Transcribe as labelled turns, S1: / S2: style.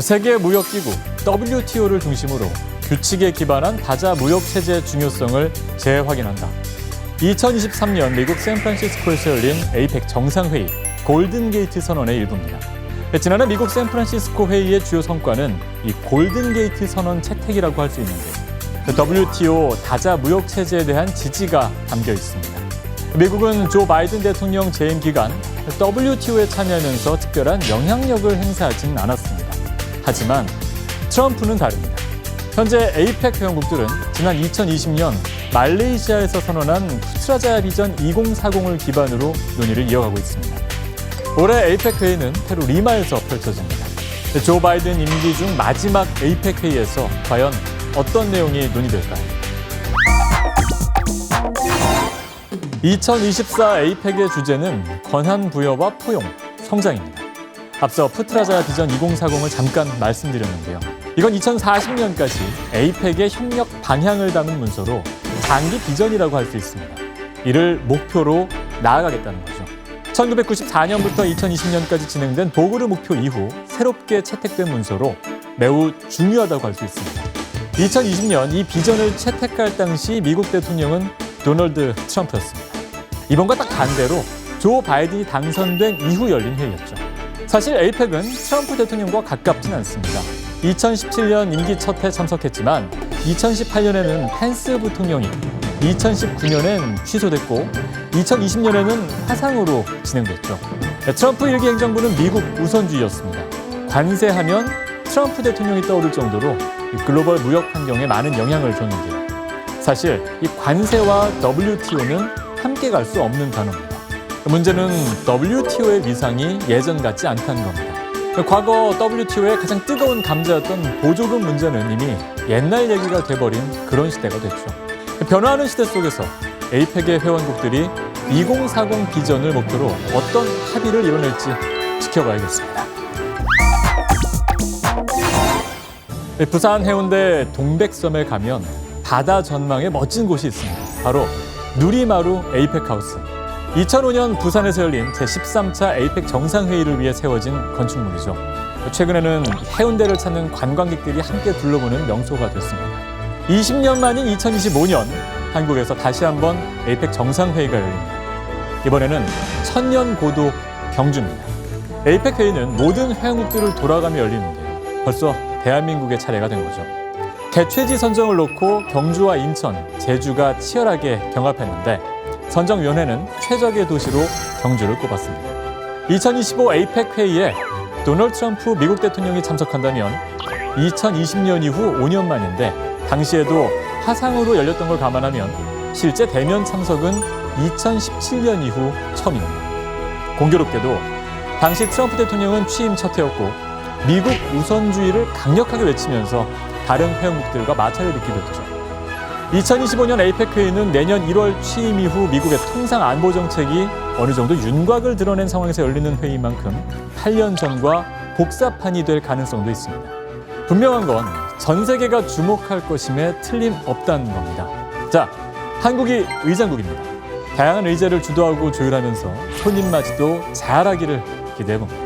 S1: 세계 무역기구 WTO를 중심으로 규칙에 기반한 다자 무역 체제의 중요성을 재확인한다. 2023년 미국 샌프란시스코에서 열린 에이펙 정상회의 골든게이트 선언의 일부입니다. 지난해 미국 샌프란시스코 회의의 주요 성과는 이 골든게이트 선언 채택이라고 할 수 있는데 WTO 다자 무역 체제에 대한 지지가 담겨 있습니다. 미국은 조 바이든 대통령 재임 기간 WTO에 참여하면서 특별한 영향력을 행사하지는 않았습니다. 하지만 트럼프는 다릅니다. 현재 에이펙 회원국들은 지난 2020년 말레이시아에서 선언한 푸트라자야 비전 2040을 기반으로 논의를 이어가고 있습니다. 올해 에이펙 회의는 페루 리마에서 펼쳐집니다. 조 바이든 임기 중 마지막 에이펙 회의에서 과연 어떤 내용이 논의될까요? 2024 에이펙의 주제는 권한 부여와 포용, 성장입니다. 앞서 푸트라자야 비전 2040을 잠깐 말씀드렸는데요. 이건 2040년까지 에이펙의 협력 방향을 담은 문서로 장기 비전이라고 할 수 있습니다. 이를 목표로 나아가겠다는 거죠. 1994년부터 2020년까지 진행된 보그르 목표 이후 새롭게 채택된 문서로 매우 중요하다고 할 수 있습니다. 2020년 이 비전을 채택할 당시 미국 대통령은 도널드 트럼프였습니다. 이번과 딱 반대로 조 바이든이 당선된 이후 열린 회의였죠. 사실 에이펙은 트럼프 대통령과 가깝진 않습니다. 2017년 임기 첫 해 참석했지만 2018년에는 펜스 부통령이 2019년엔 취소됐고 2020년에는 화상으로 진행됐죠. 트럼프 일기 행정부는 미국 우선주의였습니다. 관세하면 트럼프 대통령이 떠오를 정도로 글로벌 무역 환경에 많은 영향을 줬는데요. 사실 이 관세와 WTO는 함께 갈 수 없는 단어입니다. 문제는 WTO의 위상이 예전 같지 않다는 겁니다. 과거 WTO의 가장 뜨거운 감자였던 보조금 문제는 이미 옛날 얘기가 돼버린 그런 시대가 됐죠. 변화하는 시대 속에서 에이펙의 회원국들이 2040 비전을 목표로 어떤 합의를 이뤄낼지 지켜봐야겠습니다. 네, 부산 해운대 동백섬에 가면 바다 전망에 멋진 곳이 있습니다. 바로 누리마루 에이펙 하우스. 2005년 부산에서 열린 제13차 에이펙 정상회의를 위해 세워진 건축물이죠. 최근에는 해운대를 찾는 관광객들이 함께 둘러보는 명소가 됐습니다. 20년 만인 2025년 한국에서 다시 한번 에이펙 정상회의가 열립니다. 이번에는 천년 고도 경주입니다. 에이펙 회의는 모든 회원국들을 돌아가며 열리는데요. 벌써 대한민국의 차례가 된 거죠. 개최지 선정을 놓고 경주와 인천, 제주가 치열하게 경합했는데 선정위원회는 최적의 도시로 경주를 꼽았습니다. 2025 에이펙 회의에 도널드 트럼프 미국 대통령이 참석한다면 2020년 이후 5년 만인데 당시에도 화상으로 열렸던 걸 감안하면 실제 대면 참석은 2017년 이후 처음입니다. 공교롭게도 당시 트럼프 대통령은 취임 첫 해였고 미국 우선주의를 강력하게 외치면서 다른 회원국들과 마찰을 빚기도 했죠. 2025년 에이펙 회의는 내년 1월 취임 이후 미국의 통상 안보 정책이 어느 정도 윤곽을 드러낸 상황에서 열리는 회의인 만큼 8년 전과 복사판이 될 가능성도 있습니다. 분명한 건 전 세계가 주목할 것임에 틀림없다는 겁니다. 자, 한국이 의장국입니다. 다양한 의제를 주도하고 조율하면서 손님 맞이도 잘하기를 기대해 봅니다.